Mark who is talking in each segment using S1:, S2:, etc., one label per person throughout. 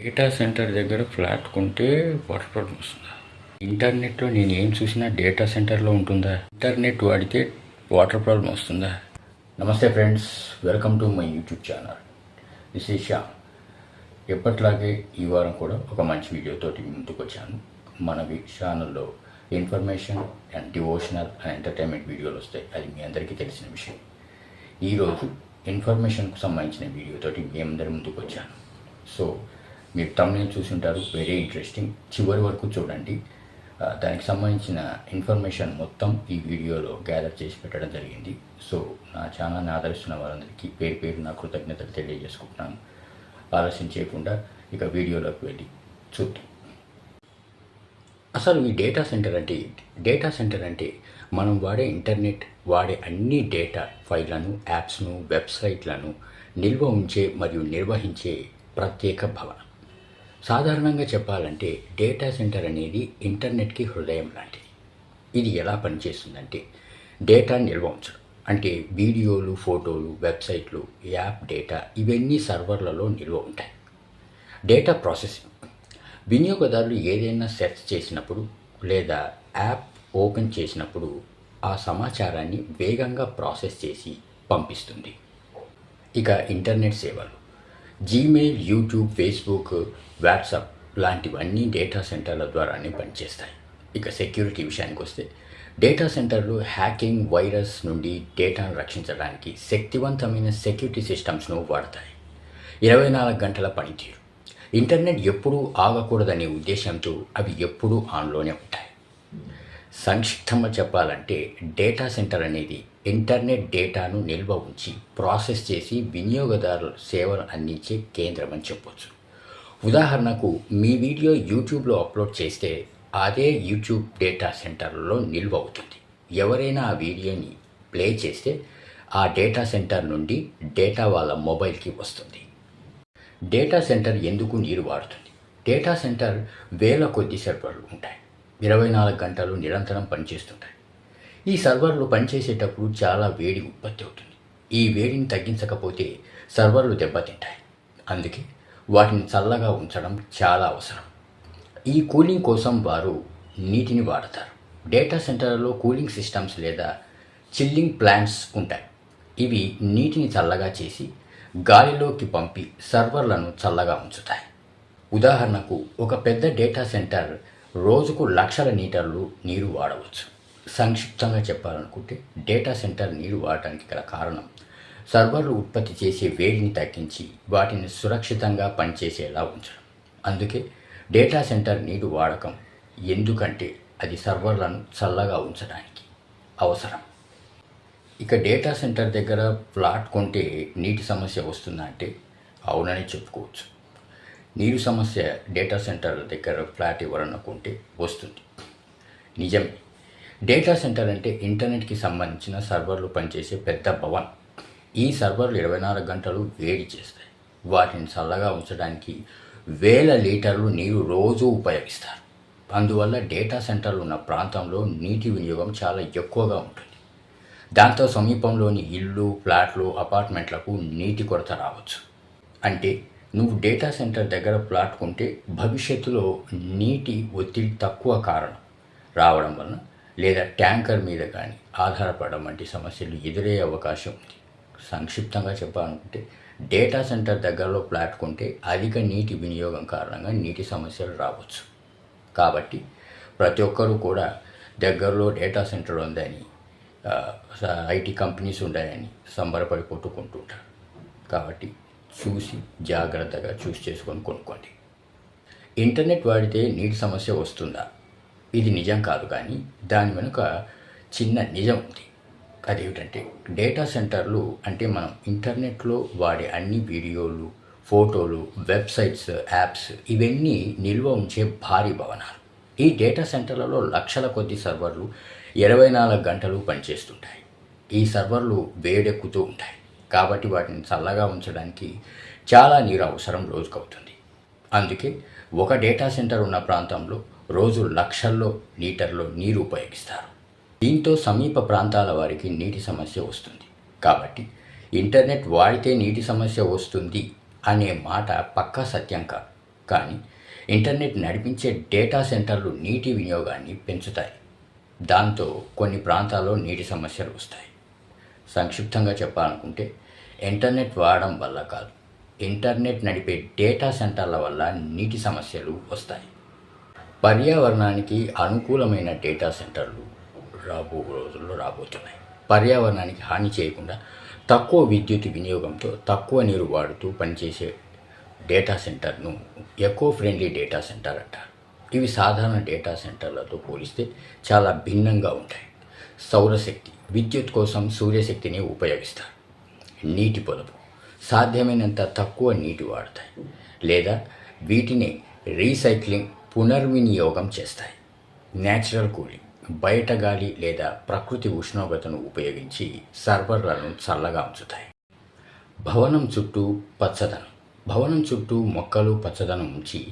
S1: Data centre దగ్గర flat కొంటే water problem వస్తుందా? ఇంటర్నెట్లో నేను ఏం చూసినా డేటా సెంటర్లో ఉంటుందా? ఇంటర్నెట్ వాడితే వాటర్ ప్రాబ్లం వస్తుందా? నమస్తే friends welcome to my YouTube channel. This is Shyam ఎప్పట్లాగే ఈ వారం కూడా ఒక మంచి వీడియోతోటి ముందుకు వచ్చాను మన వి- ఛానల్లో information and devotional and entertainment వీడియోలు వస్తాయి. అది మీ అందరికీ తెలిసిన విషయం. ఈరోజు ఇన్ఫర్మేషన్కు సంబంధించిన వీడియోతోటి మీ అందరి ముందుకు వచ్చాను సో మీరు తమిళ చూసుంటారు. వెరీ ఇంట్రెస్టింగ్ చివరి వరకు చూడండి. దానికి సంబంధించిన ఇన్ఫర్మేషన్ మొత్తం ఈ వీడియోలో గ్యాదర్ చేసి పెట్టడం జరిగింది. సో నా ఛానల్ని ఆదరిస్తున్న వారందరికీ పేరు పేరు నా కృతజ్ఞతలు తెలియజేసుకుంటున్నాను. ఆలస్యం చేయకుండా ఇక వీడియోలోకి వెళ్ళి చూద్దాం. అసలు ఈ డేటా సెంటర్ అంటే డేటా సెంటర్ అంటే మనం వాడే ఇంటర్నెట్ వాడే అన్ని డేటా ఫైళ్ళను యాప్స్ను వెబ్సైట్లను నిల్వ ఉంచే మరియు నిర్వహించే ప్రత్యేక భవనం. సాధారణంగా చెప్పాలంటే డేటా సెంటర్ అనేది ఇంటర్నెట్కి హృదయం లాంటిది. ఇది ఎలా పనిచేస్తుందంటే డేటా నిల్వ ఉంచడం అంటే వీడియోలు ఫోటోలు వెబ్సైట్లు యాప్ డేటా ఇవన్నీ సర్వర్లలో నిల్వ ఉంటాయి. డేటా ప్రాసెసింగ్ వినియోగదారులు ఏదైనా సెర్చ్ చేసినప్పుడు లేదా యాప్ ఓపెన్ చేసినప్పుడు ఆ సమాచారాన్ని వేగంగా ప్రాసెస్ చేసి పంపిస్తుంది. ఇక ఇంటర్నెట్ సేవలు జీమెయిల్ యూట్యూబ్ ఫేస్బుక్ వాట్సాప్ లాంటివన్నీ డేటా సెంటర్ల ద్వారానే పనిచేస్తాయి. ఇక సెక్యూరిటీ విషయానికి వస్తే డేటా సెంటర్లు హ్యాకింగ్ వైరస్ నుండి డేటాను రక్షించడానికి శక్తివంతమైన సెక్యూరిటీ సిస్టమ్స్ను వాడతాయి. ఇరవై నాలుగు గంటల పనితీరు. ఇంటర్నెట్ ఎప్పుడూ ఆగకూడదనే ఉద్దేశంతో అవి ఎప్పుడూ ఆన్లోనే ఉంటాయి. సంక్షిప్తంగా చెప్పాలంటే డేటా సెంటర్ అనేది ఇంటర్నెట్ డేటాను నిల్వ ఉంచి ప్రాసెస్ చేసి వినియోగదారుల సేవలు అందించే కేంద్రం అని చెప్పొచ్చు. ఉదాహరణకు మీ వీడియో యూట్యూబ్లో అప్లోడ్ చేస్తే అదే యూట్యూబ్ డేటా సెంటర్లో నిల్వ అవుతుంది. ఎవరైనా ఆ వీడియోని ప్లే చేస్తే ఆ డేటా సెంటర్ నుండి డేటా వాళ్ళ మొబైల్కి వస్తుంది. డేటా సెంటర్ ఎందుకు నీరు వాడుతుంది? డేటా సెంటర్ వేల కొద్ది సర్వర్లు ఉంటాయి. ఇరవై నాలుగు గంటలు నిరంతరం పనిచేస్తుంటాయి. ఈ సర్వర్లు పనిచేసేటప్పుడు చాలా వేడి ఉత్పత్తి అవుతుంది. ఈ వేడిని తగ్గించకపోతే సర్వర్లు దెబ్బతింటాయి. అందుకే వాటిని చల్లగా ఉంచడం చాలా అవసరం. ఈ కూలింగ్ కోసం వారు నీటిని వాడతారు. డేటా సెంటర్లలో కూలింగ్ సిస్టమ్స్ లేదా చిల్లింగ్ ప్లాంట్స్ ఉంటాయి. ఇవి నీటిని చల్లగా చేసి గాలిలోకి పంపి సర్వర్లను చల్లగా ఉంచుతాయి. ఉదాహరణకు ఒక పెద్ద డేటా సెంటర్ రోజుకు లక్షల లీటర్లు నీరు వాడవచ్చు. సంక్షిప్తంగా చెప్పాలనుకుంటే డేటా సెంటర్ నీరు వాడటానికి గల కారణం సర్వర్లు ఉత్పత్తి చేసే వేడిని తగ్గించి వాటిని సురక్షితంగా పనిచేసేలా ఉంచడం. అందుకే డేటా సెంటర్ నీరు వాడకం ఎందుకంటే అది సర్వర్లను చల్లగా ఉంచడానికి అవసరం. ఇక డేటా సెంటర్ దగ్గర ప్లాట్ కొంటే నీటి సమస్య వస్తుందంటే అవునని చెప్పుకోవచ్చు. నీరు సమస్య డేటా సెంటర్ దగ్గర ఫ్లాట్ ఎవరన్నా వస్తుంది. నిజమే. డేటా సెంటర్ అంటే ఇంటర్నెట్కి సంబంధించిన సర్వర్లు పనిచేసే పెద్ద భవన్. ఈ సర్వర్లు ఇరవై నాలుగు గంటలు వేడి చేస్తాయి. వాటిని చల్లగా ఉంచడానికి వేల లీటర్లు నీరు రోజు ఉపయోగిస్తారు. అందువల్ల డేటా సెంటర్లు ఉన్న ప్రాంతంలో నీటి వినియోగం చాలా ఎక్కువగా ఉంటుంది. దాంతో సమీపంలోని ఇళ్ళు ఫ్లాట్లు అపార్ట్మెంట్లకు నీటి కొరత రావచ్చు. అంటే నువ్వు డేటా సెంటర్ దగ్గర ప్లాట్ కొంటే భవిష్యత్తులో నీటి ఒత్తిడి తక్కువ కారణం. రావడం వలన లేదా ట్యాంకర్ మీద కానీ ఆధారపడడం వంటి సమస్యలు ఎదురయ్యే అవకాశం ఉంది. సంక్షిప్తంగా చెప్పాలనుకుంటే డేటా సెంటర్ దగ్గరలో ప్లాట్ కొంటే అధిక నీటి వినియోగం కారణంగా నీటి సమస్యలు రావచ్చు. కాబట్టి ప్రతి ఒక్కరూ కూడా దగ్గరలో డేటా సెంటర్ ఉందని ఐటీ కంపెనీస్ ఉన్నాయని సంబరపడి కొట్టుకుంటుంటారు. కాబట్టి చూసి జాగ్రత్తగా చూస్ చేసుకొని కొనుక్కోండి. ఇంటర్నెట్ వాడితే నీటి సమస్య వస్తుందా? ఇది నిజం కాదు కానీ దాని వెనుక చిన్న నిజం ఉంది. అదేమిటంటే డేటా సెంటర్లు అంటే మనం ఇంటర్నెట్లో వాడే అన్ని వీడియోలు ఫోటోలు వెబ్సైట్స్ యాప్స్ ఇవన్నీ నిల్వ ఉంచే భారీ భవనాలు. ఈ డేటా సెంటర్లలో లక్షల కొద్ది సర్వర్లు ఇరవై నాలుగు గంటలు పనిచేస్తుంటాయి. ఈ సర్వర్లు వేడెక్కుతూ ఉంటాయి. కాబట్టి వాటిని చల్లగా ఉంచడానికి చాలా నీరు అవసరం రోజుకవుతుంది. అందుకే ఒక డేటా సెంటర్ ఉన్న ప్రాంతంలో రోజు లక్షల్లో లీటర్లో నీరు ఉపయోగిస్తారు. దీంతో సమీప ప్రాంతాల వారికి నీటి సమస్య వస్తుంది. కాబట్టి ఇంటర్నెట్ వాడితే నీటి సమస్య వస్తుంది అనే మాట పక్కా సత్యం కాదు. కానీ ఇంటర్నెట్ నడిపించే డేటా సెంటర్లు నీటి వినియోగాన్ని పెంచుతాయి. దాంతో కొన్ని ప్రాంతాల్లో నీటి సమస్యలు వస్తాయి. సంక్షిప్తంగా చెప్పాలనుకుంటే ఇంటర్నెట్ వాడడం వల్ల కాదు. ఇంటర్నెట్ నడిపే డేటా సెంటర్ల వల్ల నీటి సమస్యలు వస్తాయి. పర్యావరణానికి అనుకూలమైన డేటా సెంటర్లు రాబో రోజుల్లో రాబోతున్నాయి. పర్యావరణానికి హాని చేయకుండా తక్కువ విద్యుత్ వినియోగంతో తక్కువ నీరు వాడుతూ పనిచేసే డేటా సెంటర్ను ఎకో ఫ్రెండ్లీ డేటా సెంటర్ అంటారు. ఇవి సాధారణ డేటా సెంటర్లతో పోలిస్తే చాలా భిన్నంగా ఉంటాయి. సౌరశక్తి విద్యుత్ కోసం సూర్యశక్తిని ఉపయోగిస్తారు. నీటి పొదుపు సాధ్యమైనంత తక్కువ నీటి వాడతాయి. లేదా వీటిని రీసైక్లింగ్ పునర్వినియోగం చేస్తాయి. న్యాచురల్ కూలింగ్ బయట గాలి లేదా ప్రకృతి ఉష్ణోగ్రతను ఉపయోగించి సర్వర్లను చల్లగా ఉంచుతాయి. భవనం చుట్టూ పచ్చదనం భవనం చుట్టూ మొక్కలు పచ్చదనం ఉంచి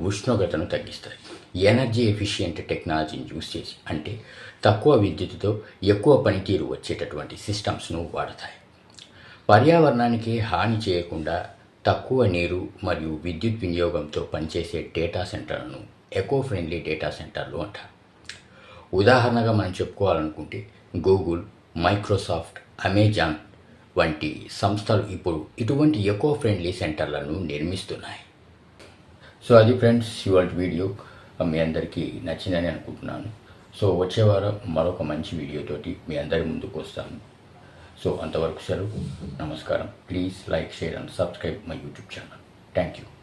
S1: ఉష్ణోగ్రతను తగ్గిస్తాయి. ఎనర్జీ ఎఫిషియెంట్ టెక్నాలజీని యూస్ చేసి అంటే తక్కువ విద్యుత్తుతో ఎక్కువ పనితీరు వచ్చేటటువంటి సిస్టమ్స్ను వాడతాయి. పర్యావరణానికి హాని చేయకుండా తక్కువ నీరు మరియు విద్యుత్ వినియోగంతో పనిచేసే డేటా సెంటర్లను ఎకో ఫ్రెండ్లీ డేటా సెంటర్లు అంటారు. ఉదాహరణగా మనం చెప్పుకోవాలనుకుంటే గూగుల్ మైక్రోసాఫ్ట్ అమెజాన్ వంటి సంస్థలు ఇప్పుడు ఇటువంటి ఎకో ఫ్రెండ్లీ సెంటర్లను నిర్మిస్తున్నాయి. సో అది ఫ్రెండ్స్ ఇవాళ వీడియో మీ అందరికీ నచ్చిందని అనుకుంటున్నాను. సో వచ్చే వారం మరొక మంచి వీడియోతోటి మీ అందరి ముందుకు వస్తాను. సో అంతవరకు సెలవు. నమస్కారం. Please like share and subscribe my YouTube channel. Thank you.